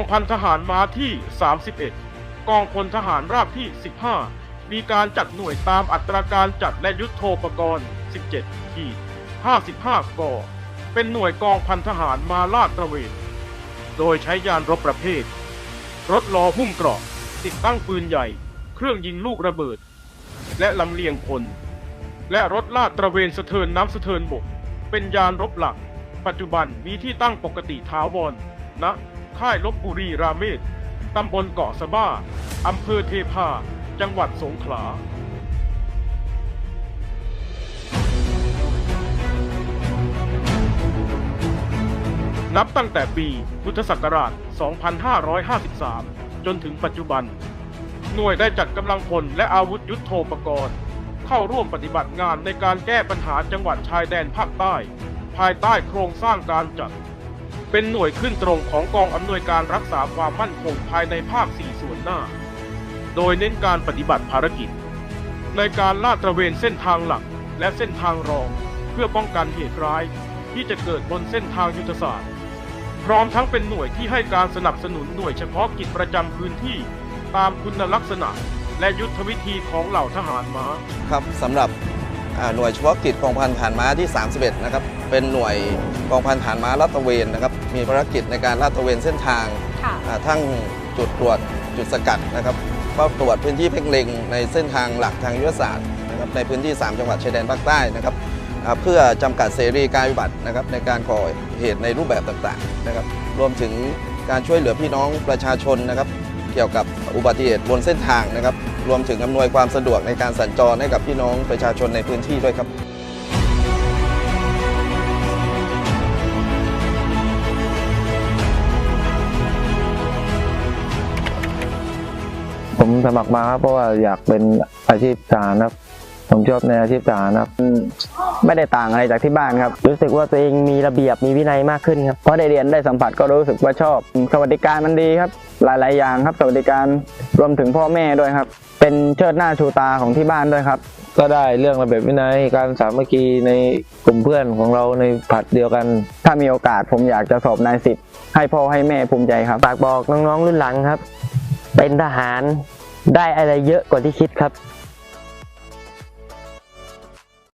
องพันทหารม้าที่ 31 กองพลทหารราบที่ 15 มีการจัดหน่วยตามอัตราการจัดและยุทโธปกรณ์ 17ขีด55กอเป็นหน่วยกองพันทหารมาลาดตระเวน โดยใช้ยานรบประเภท รถล้อหุ้มเกราะ ติดตั้งปืนใหญ่ เครื่องยิงลูกระเบิด และลำเลียงพลและรถลาดตระเวนสะเทินน้ำสะเทินบก เป็นยานรบหลัก ปัจจุบันมีที่ตั้งปกติถาวรณ ค่ายลบบุรีราเมศตำบลเกาะสะบ้า อำเภอเทพา จังหวัดสงขลานับตั้งแต่ปีพุทธศักราช 2553 จนถึงปัจจุบัน หน่วยได้จัดกำลังพลและอาวุธยุทโธปกรณ์ เข้าร่วมปฏิบัติงานในการแก้ปัญหาจังหวัดชายแดนภาคใต้ ภายใต้โครงสร้างการจัด เป็นหน่วยขึ้นตรงของกองอำนวยการรักษาความมั่นคงภายในภาค 4 ส่วนหน้า โดยเน้นการปฏิบัติภารกิจ ในการลาดตระเวนเส้นทางหลักและเส้นทางรอง เพื่อป้องกันเหตุร้ายที่จะเกิดบนเส้นทางยุทธศาสตร์ พร้อมทั้งเป็นหน่วยที่ให้การสนับสนุนหน่วยเฉพาะกิจประจำพื้นที่ตามคุณลักษณะ และยุทธวิธีของเหล่าทหารม้าครับสำหรับหน่วยเฉพาะกิจกองพันฐานม้าที่ 31 นะครับ เป็นหน่วยกองพันฐานม้าลาดตระเวนนะครับ มีภารกิจในการลาดตระเวนเส้นทางค่ะอ่าทั้งจุดตรวจจุดสกัดนะครับเฝ้าตรวจพื้นที่เพ่งเล็งในเส้นทางหลักทางยุทธศาสตร์นะครับในพื้นที่ 3 จังหวัดชายแดนภาคใต้นะครับอ่าเพื่อจำกัดเสรีการปฏิบัตินะครับในการก่อเหตุในรูปแบบต่างๆนะครับรวมถึงการช่วยเหลือพี่น้องประชาชนนะครับเกี่ยวกับอุบัติเหตุบนเส้นทางนะครับรวมถึงอำนวยความสะดวกในการสัญจรให้กับพี่น้องประชาชนในพื้นที่ด้วยครับ ผมสมัครมาครับเพราะว่าอยากเป็นอาชีพทหารครับ ผมชอบในอาชีพทหารครับ ไม่ได้ต่างอะไรจากที่บ้านครับ รู้สึกว่าตัวเองมีระเบียบมีวินัยมากขึ้นครับเพราะได้เรียนได้สัมผัสก็รู้สึกว่าชอบ สวัสดิการมันดีครับ หลาย ๆ อย่างครับ สวัสดิการรวมถึงพ่อแม่ด้วยครับ เป็นเชิดหน้าชูตาของที่บ้านด้วยครับ ก็ได้เรื่องระเบียบวินัยการสามัคคีในกลุ่มเพื่อนของเราในผัดเดียวกัน ถ้ามีโอกาสผมอยากจะสอบนายสิบให้พ่อให้แม่ภูมิใจครับฝากบอกน้องๆรุ่นหลังครับ เป็นทหารได้อะไรเยอะกว่าที่คิดครับ